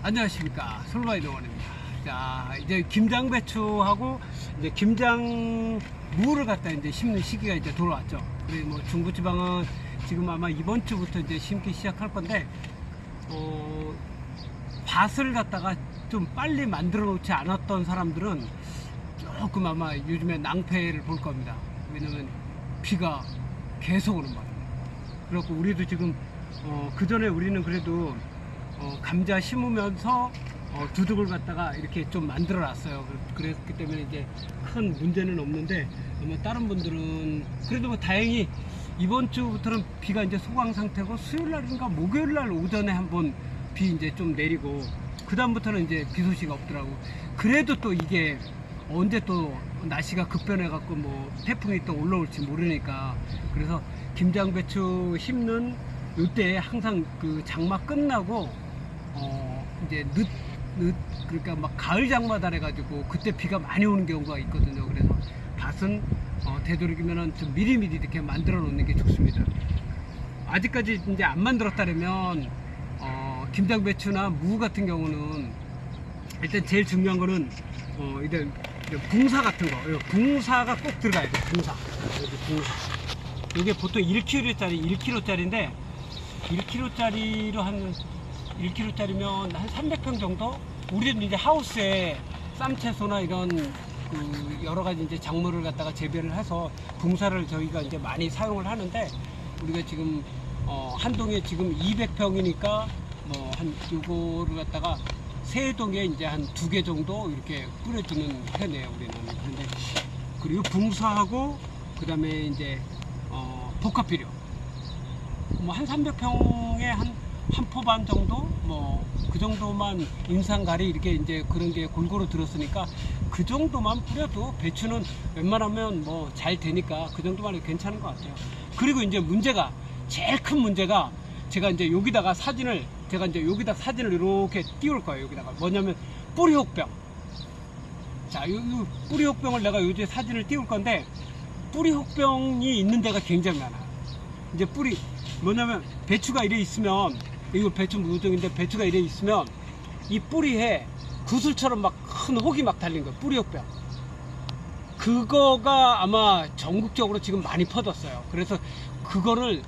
안녕하십니까 솔바이 동원입니다. 자 이제 김장 배추하고 이제 김장 무를 갖다 이제 심는 시기가 이제 돌아왔죠. 그리고 뭐 중부지방은 지금 아마 이번 주부터 이제 심기 시작할 건데 어, 밭을 갖다가 좀 빨리 만들어 놓지 않았던 사람들은 조금 아마 요즘에 낭패를 볼 겁니다. 왜냐면 비가 계속 오는 바람에. 그렇고 우리도 지금 어, 그 전에 우리는 그래도 어, 감자 심으면서 어, 두둑을 갖다가 이렇게 좀 만들어 놨어요. 그- 그랬기 때문에 이제 큰 문제는 없는데 아마 다른 분들은 그래도 뭐 다행히 이번 주부터는 비가 이제 소강 상태고 수요일 날인가 목요일 날 오전에 한번 비 이제 좀 내리고 그 다음부터는 이제 비 소식 없더라고. 그래도 또 이게 언제 또 날씨가 급변해 갖고 뭐 태풍이 또 올라올지 모르니까 그래서 김장 배추 심는 이때 항상 그 장마 끝나고 어 이제 늦, 늦 그러니까 막 가을 장마다 해가지고 그때 비가 많이 오는 경우가 있거든요. 그래서 밭은 어, 되도록이면은 좀 미리미리 이렇게 만들어 놓는 게 좋습니다. 아직까지 이제 안 만들었다면 어, 김장 배추나 무 같은 경우는 일단 제일 중요한 거는 어 일단 붕사 같은 거요 붕사가 꼭 들어가야 돼 붕사 여기 붕사 이게 보통 1kg짜리 1kg짜리인데 1kg짜리로 한 1kg짜리면 한 300평 정도? 우리는 이제 하우스에 쌈채소나 이런 그 여러 가지 이제 작물을 갖다가 재배를 해서 붕사를 저희가 이제 많이 사용을 하는데 우리가 지금 어, 한 동에 지금 200평이니까 뭐 한 요거를 갖다가 세 동에 이제 한 두 개 정도 이렇게 뿌려주는 편이에요 우리는. 그런데 그리고 붕사하고 그 다음에 이제 어, 복합 비료. 뭐 한 300평에 한 한 포 반 정도 뭐 그 정도만 인상가리 이렇게 이제 그런 게 골고루 들었으니까 그 정도만 뿌려도 배추는 웬만하면 뭐 잘 되니까 그 정도만 괜찮은 것 같아요. 그리고 이제 문제가 제일 큰 문제가 제가 이제 여기다가 사진을 제가 이제 여기다 사진을 이렇게 띄울 거예요. 여기다가 뭐냐면 뿌리 혹병. 자, 요, 요 뿌리 혹병을 내가 요새 사진을 띄울 건데 뿌리 혹병이 있는 데가 굉장히 많아. 이제 뿌리 뭐냐면 배추가 이래 있으면 이거 배추 무종인데 배추가 이래 있으면 이 뿌리에 구슬처럼 막 큰 혹이 막 달린 거야 뿌리 혹병 그거가 아마 전국적으로 지금 많이 퍼졌어요 그래서 그거를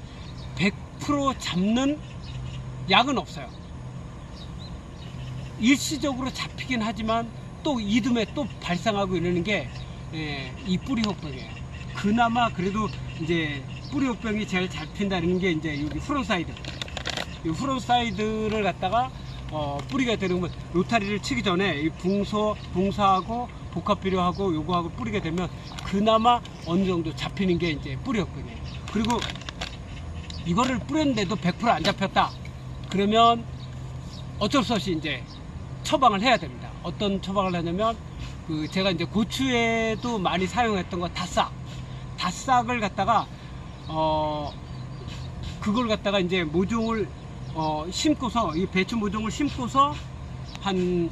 100% 잡는 약은 없어요 일시적으로 잡히긴 하지만 또 이듬해 또 발생하고 이러는 게 이 뿌리 혹병이에요. 그나마 그래도 이제 뿌리 혹병이 제일 잡힌다는 게 이제 여기 프론사이드. 이 프론사이드를 갖다가 어, 뿌리가 되는 로타리를 치기 전에 이 붕소, 붕사하고 복합 비료하고 요거하고 뿌리게 되면 그나마 어느 정도 잡히는 게 이제 뿌리 혹병이에요. 그리고 이거를 뿌렸는데도 100%안 잡혔다. 그러면 어쩔 수 없이 이제 처방을 해야 됩니다. 어떤 처방을 하냐면 그 제가 이제 고추에도 많이 사용했던 거 다싹, 다싹을 갖다가 어 그걸 갖다가 이제 모종을 어 심고서 이 배추 모종을 심고서 한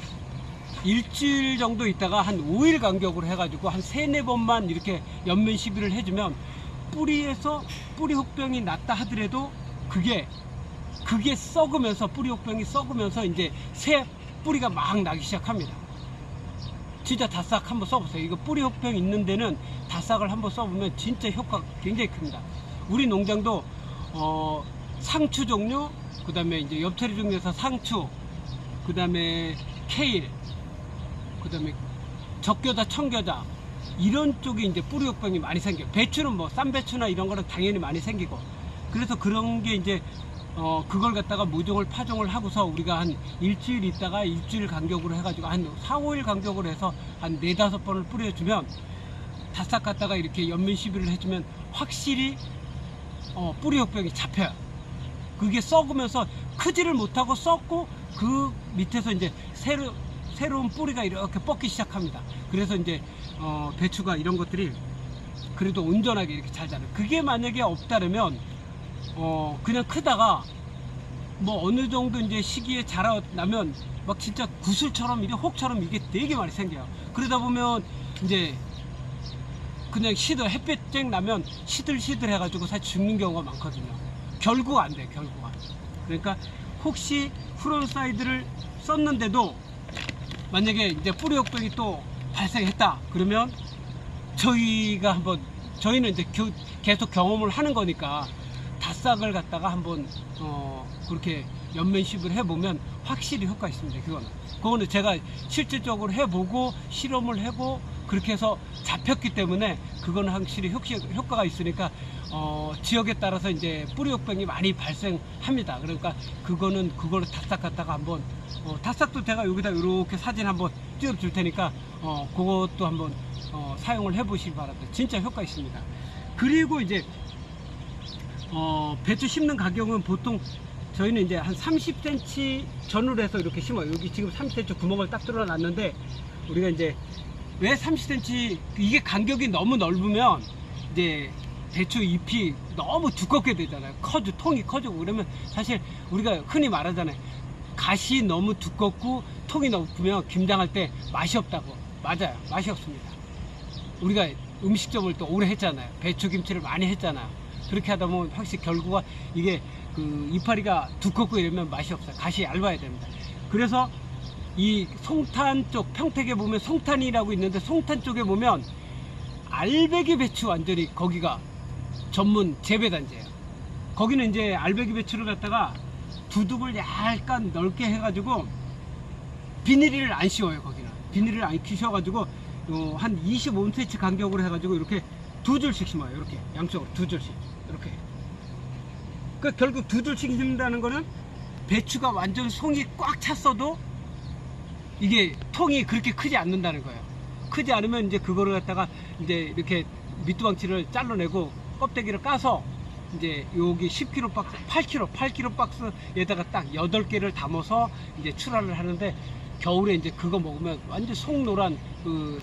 일주일 정도 있다가 한 5일 간격으로 해가지고 한 세네 번만 이렇게 연면 시비를 해주면 뿌리에서 뿌리 혹병이 났다 하더라도 그게 그게 썩으면서 뿌리 혹병이 썩으면서 이제 새 뿌리가 막 나기 시작합니다. 진짜 다싹 한번 써보세요. 이거 뿌리 혹병 있는 데는 다싹을 한번 써보면 진짜 효과 굉장히 큽니다. 우리 농장도 어, 상추 종류, 그 다음에 이제 엽처리 종류에서 상추, 그 다음에 케일, 그 다음에 적겨자, 청겨자 이런 쪽에 이제 뿌리 혹병이 많이 생겨요. 배추는 뭐 쌈배추나 이런 거는 당연히 많이 생기고 그래서 그런 게 이제 어 그걸 갖다가 모종을 파종을 하고서 우리가 한 일주일 있다가 일주일 간격으로 해가지고 한 4, 5일 간격으로 해서 한 네다섯 번을 뿌려주면 다싹 갖다가 이렇게 연면 시비를 해주면 확실히 어, 뿌리 혹병이 잡혀요. 그게 썩으면서 크지를 못하고 썩고 그 밑에서 이제 새로 새로운 뿌리가 이렇게 뻗기 시작합니다. 그래서 이제 어, 배추가 이런 것들이 그래도 온전하게 이렇게 잘 자라요. 그게 만약에 없다면 어 그냥 크다가 뭐 어느 정도 이제 시기에 자라나면 막 진짜 구슬처럼 이게 혹처럼 이게 되게 많이 생겨요. 그러다 보면 이제 그냥 시들 햇볕 쨍 나면 시들시들 해가지고 사실 죽는 경우가 많거든요. 결국 안 돼, 결국 안 돼. 그러니까 혹시 프론사이드를 썼는데도 만약에 이제 뿌리 역병이 또 발생했다 그러면 저희가 한번 저희는 이제 겨- 계속 경험을 하는 거니까 닷삭을 갖다가 한번 어 그렇게 연면식을 해보면 확실히 효과 있습니다. 그거는 그거는 제가 실질적으로 해보고 실험을 하고 그렇게 해서 잡혔기 때문에 그거는 확실히 효, 효과 가 있으니까 어 지역에 따라서 이제 뿌리 욕병이 많이 발생합니다. 그러니까 그거는 그거를 닷삭 갖다가 한번 어, 닷삭도 제가 여기다 이렇게 사진 한번 띄워줄 테니까 어 그것도 한번 어, 사용을 해보시기 바랍니다. 진짜 효과 있습니다. 그리고 이제 어, 배추 심는 가격은 보통 저희는 이제 한 30cm 전후로 해서 이렇게 심어요. 여기 지금 30cm 구멍을 딱 뚫어 놨는데 우리가 이제 왜 30cm 이게 간격이 너무 넓으면 이제 배추 잎이 너무 두껍게 되잖아요. 커져 통이 커지고 그러면 사실 우리가 흔히 말하잖아요. 가시 너무 두껍고 통이 높으면 김장할 때 맛이 없다고 맞아요. 맛이 없습니다. 우리가 음식점을 또 오래 했잖아요. 배추김치를 많이 했잖아요. 그렇게 하다 보면 확실히 결국은 이게 그 이파리가 두껍고 이러면 맛이 없어요. 가시 얇아야 됩니다. 그래서 이 송탄 쪽 평택에 보면 송탄이라고 있는데 송탄 쪽에 보면 알배기 배추 완전히 거기가 전문 재배 단지예요. 거기는 이제 알배기 배추를 갖다가 두둑을 약간 넓게 해가지고 비닐을 안 씌워요 거기는. 비닐을 안 씌워가지고 어, 한 25cm 간격으로 해가지고 이렇게 두 줄씩 심어요 이렇게. 양쪽으로 두 줄씩 이렇게. 그 결국 두 줄씩 심는다는 거는 배추가 완전 송이 꽉 찼어도 이게 통이 그렇게 크지 않는다는 거예요 크지 않으면 이제 그거를 갖다가 이제 이렇게 밑두방치를 잘라내고 껍데기를 까서 이제 여기 10kg 박스, 8kg, 8kg 박스에다가 딱 8개를 담아서 이제 출하를 하는데 겨울에 이제 그거 먹으면 완전 송노란 그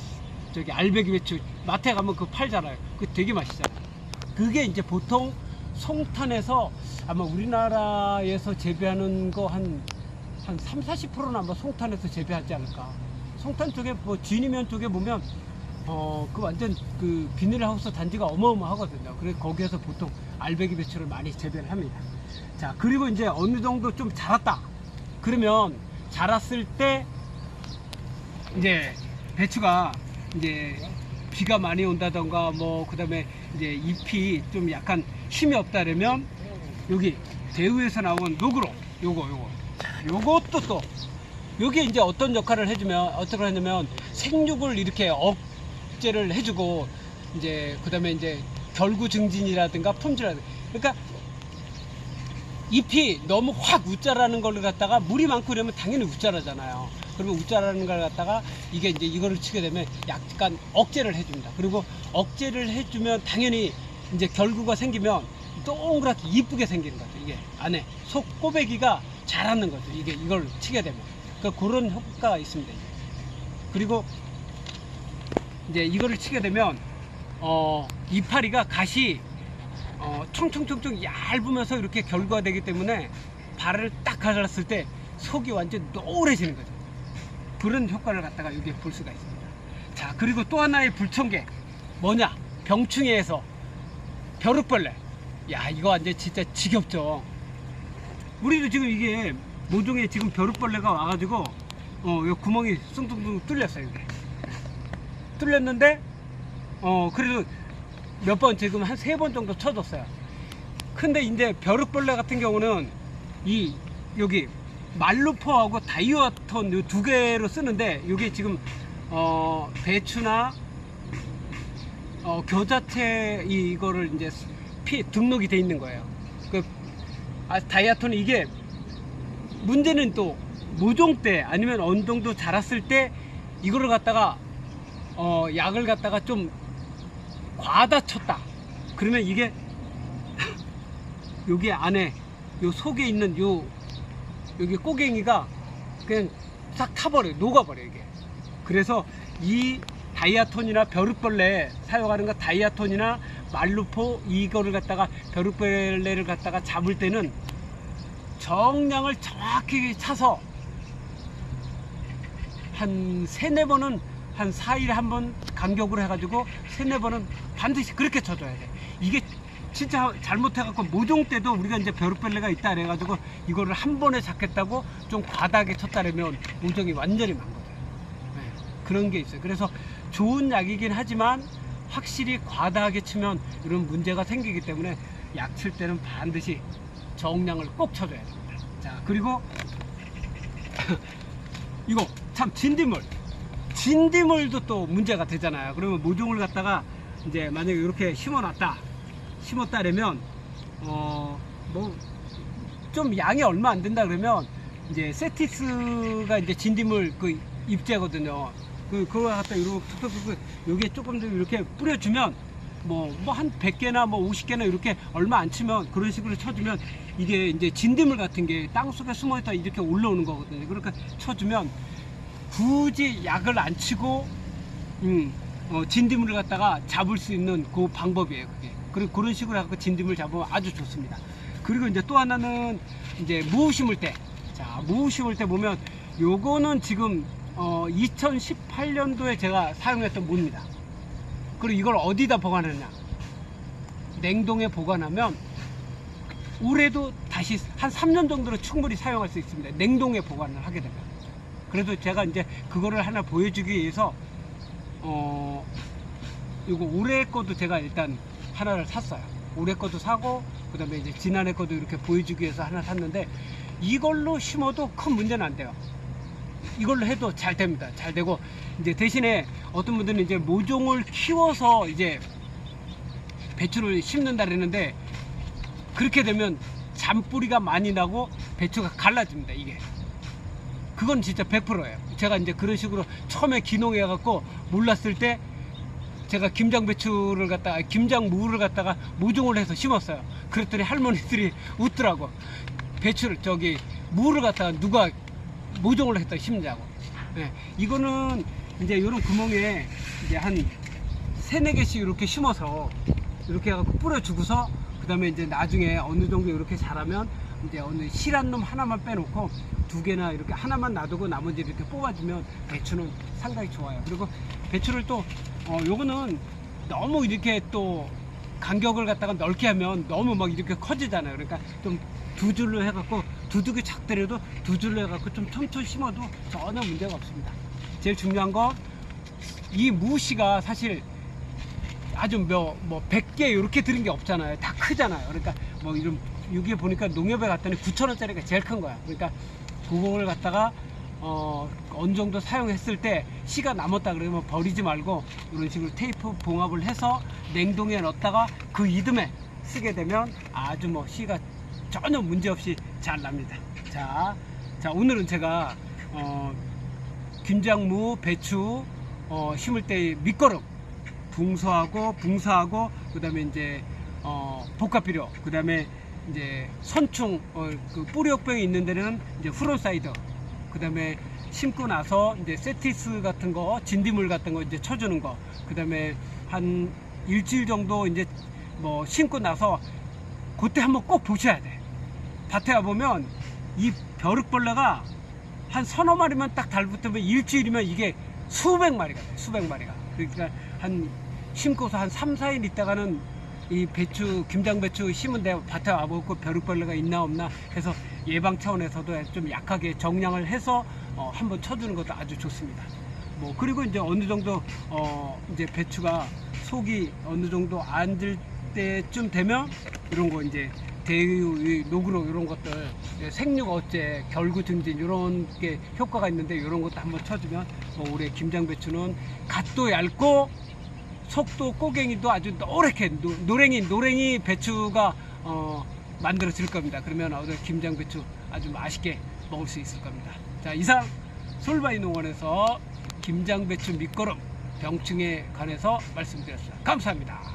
저기 알배기 배추 마트에 가면 그거 팔잖아요. 그거 되게 맛있잖아요. 그게 이제 보통 송탄에서 아마 우리나라에서 재배하는 거 한 한 3, 40%는 아마 송탄에서 재배하지 않을까. 송탄 쪽에 뭐 진이면 쪽에 보면 어, 그 완전 그 비닐하우스 단지가 어마어마하거든요. 그래서 거기에서 보통 알배기 배추를 많이 재배를 합니다. 자, 그리고 이제 어느 정도 좀 자랐다. 그러면 자랐을 때 이제 배추가 이제 비가 많이 온다던가 뭐 그다음에 이제 잎이 좀 약간 힘이 없다 그러면 여기 대우에서 나온 노그로 요거 요거 자, 요것도 또 요게 이제 어떤 역할을 해주면 어떻게 하냐면 생육을 이렇게 억제를 해주고 이제 그다음에 이제 결구 증진이라든가 품질이라든가 그러니까 잎이 너무 확 웃자라는 걸 갖다가 물이 많고 이러면 당연히 웃자라잖아요. 그러면 웃자라는 걸 갖다가 이게 이제 이거를 치게 되면 약간 억제를 해줍니다. 그리고 억제를 해주면 당연히 이제 결구가 생기면 동그랗게 이쁘게 생기는 거죠. 이게 안에 속 꼬배기가 자라는 거죠. 이게 이걸 치게 되면. 그 그런 효과가 있습니다. 그리고 이제 이거를 치게 되면 어 이파리가 가시 어, 총총총총 얇으면서 이렇게 결과가 되기 때문에 발을 딱 갈랐을 때 속이 완전 노래지는 거죠. 그런 효과를 갖다가 여기에 볼 수가 있습니다. 자, 그리고 또 하나의 불청객. 뭐냐? 병충해에서 벼룩벌레. 야, 이거 완전 진짜 지겹죠. 우리도 지금 이게 모종에 지금 벼룩벌레가 와가지고, 어, 요 구멍이 숭숭숭 뚫렸어요, 이게. 뚫렸는데, 어, 그래도 몇 번 지금 한 세 번 정도 쳐줬어요. 근데 이제 벼룩벌레 같은 경우는 이 여기 말루포하고 다이어톤 요두 개로 쓰는데 이게 지금 어 배추나 어 교자체 이- 이거를 이제 피 등록이 돼 있는 거예요. 그 아, 다이아톤 이게 문제는 또 모종 때 아니면 어느 정도 자랐을 때 이거를 갖다가 어 약을 갖다가 좀 과다 쳤다. 그러면 이게 여기 안에 요 속에 있는 요 여기 꼬갱이가 그냥 싹 타버려요. 녹아버려요, 이게. 그래서 이 다이아톤이나 벼룩벌레 사용하는 거 다이아톤이나 말루포 이거를 갖다가 벼룩벌레를 갖다가 잡을 때는 정량을 정확히 차서 한 세네 번은 한 4일에 한 번 간격으로 해가지고 세네 번은 반드시 그렇게 쳐줘야 돼. 이게 진짜 잘못해갖고 모종 때도 우리가 이제 벼룩벌레가 있다 그래가지고 이거를 한 번에 잡겠다고 좀 과다하게 쳤다라면 모종이 완전히 망거져요. 네, 그런 게 있어요. 그래서 좋은 약이긴 하지만 확실히 과다하게 치면 이런 문제가 생기기 때문에 약 칠 때는 반드시 정량을 꼭 쳐줘야 됩니다. 자 그리고 이거 참 진딧물 진딧물도 또 문제가 되잖아요. 그러면 모종을 갖다가 이제 만약에 이렇게 심어놨다 심었다라면 어 뭐 좀 양이 얼마 안 된다 그러면 이제 세티스가 이제 진딧물 그 입제거든요. 그 그거 갖다 이렇게 툭툭툭 요게 조금 더 이렇게 뿌려주면 뭐 뭐 한 100개나 뭐 50개나 이렇게 얼마 안 치면 그런 식으로 쳐주면 이게 이제 진딧물 같은 게 땅속에 숨어 있다 이렇게 올라오는 거거든요. 그러니까 쳐주면 굳이 약을 안 치고 음, 어, 진딧물을 갖다가 잡을 수 있는 그 방법이에요. 그게. 그리고 그런 식으로 해서 진딧물 잡으면 아주 좋습니다. 그리고 이제 또 하나는 이제 무 심을 때, 자, 무 심을 때 보면 요거는 지금 어, 2018년도에 제가 사용했던 무입니다. 그리고 이걸 어디다 보관하느냐? 냉동에 보관하면 올해도 다시 한 3년 정도로 충분히 사용할 수 있습니다. 냉동에 보관을 하게 되면. 그래도 제가 이제 그거를 하나 보여주기 위해서 어 이거 올해 거도 제가 일단 하나를 샀어요. 올해 거도 사고 그다음에 이제 지난해 거도 이렇게 보여주기 위해서 하나 샀는데 이걸로 심어도 큰 문제는 안 돼요. 이걸로 해도 잘 됩니다. 잘 되고 이제 대신에 어떤 분들은 이제 모종을 키워서 이제 배추를 심는다 그러는데 그렇게 되면 잔뿌리가 많이 나고 배추가 갈라집니다. 이게. 그건 진짜 100%예요. 제가 이제 그런 식으로 처음에 기농해 갖고 몰랐을 때 제가 김장 배추를 갖다가 김장 무를 갖다가 모종을 해서 심었어요. 그랬더니 할머니들이 웃더라고. 배추를 저기 무를 갖다가 누가 모종을 했다 심자고. 예, 이거는 이제 이런 구멍에 이제 한 세네 개씩 이렇게 심어서 이렇게 해갖고 뿌려주고서 그 다음에 이제 나중에 어느 정도 이렇게 자라면 이제 어느 실한 놈 하나만 빼놓고 두 개나 이렇게 하나만 놔두고 나머지 이렇게 뽑아주면 배추는 상당히 좋아요. 그리고 배추를 또, 어, 요거는 너무 이렇게 또 간격을 갖다가 넓게 하면 너무 막 이렇게 커지잖아요. 그러니까 좀 두 줄로 해갖고 두둑이 작더라도 두 줄로 해갖고 좀 촘촘히 심어도 전혀 문제가 없습니다. 제일 중요한 거 이 무씨가 사실 아주 뭐, 뭐 100개 이렇게 들은 게 없잖아요. 다 크잖아요. 그러니까 뭐 이런 여기에 보니까 농협에 갔더니 9,000원짜리가 제일 큰 거야. 그러니까 그걸 갖다가 어, 어느 정도 사용했을 때 씨가 남았다 그러면 버리지 말고 이런 식으로 테이프 봉합을 해서 냉동에 넣었다가 그 이듬해 쓰게 되면 아주 뭐 씨가 전혀 문제 없이 잘 납니다. 자, 자 오늘은 제가 어, 김장무, 배추 어, 심을 때의 밑거름 붕소하고 붕사하고 그다음에 이제 어, 복합비료 그다음에 이제 선충 어, 그 뿌리 역병이 있는 데는 이제 후론사이드 그다음에 심고 나서 이제 세티스 같은 거 진딧물 같은 거 이제 쳐주는 거 그다음에 한 일주일 정도 이제 뭐 심고 나서 그때 한번 꼭 보셔야 돼 밭에 와 보면 이 벼룩벌레가 한 서너 마리만 딱 달붙으면 일주일이면 이게 수백 마리가 돼 수백 마리가 그러니까 한 심고서 한 3, 4일 있다가는 이 배추 김장 배추 심은 데 밭에 와보고 벼룩벌레가 있나 없나 해서 예방 차원에서도 좀 약하게 정량을 해서 어, 한번 쳐주는 것도 아주 좋습니다. 뭐 그리고 이제 어느 정도 어 이제 배추가 속이 어느 정도 앉을 때쯤 되면 이런 거 이제 대유, 이 노그로 이런 것들 이제 생육 어째, 결구 증진 이런 게 효과가 있는데 이런 것도 한번 쳐주면 뭐 올해 김장 배추는 갓도 얇고 속도 꼬갱이도 아주 노랗게 노, 노랭이 노랭이 배추가 어, 만들어질 겁니다. 그러면 오늘 김장 배추 아주 맛있게 먹을 수 있을 겁니다. 자 이상 솔바이 농원에서 김장 배추 밑거름 병충해 관해서 말씀드렸습니다. 감사합니다.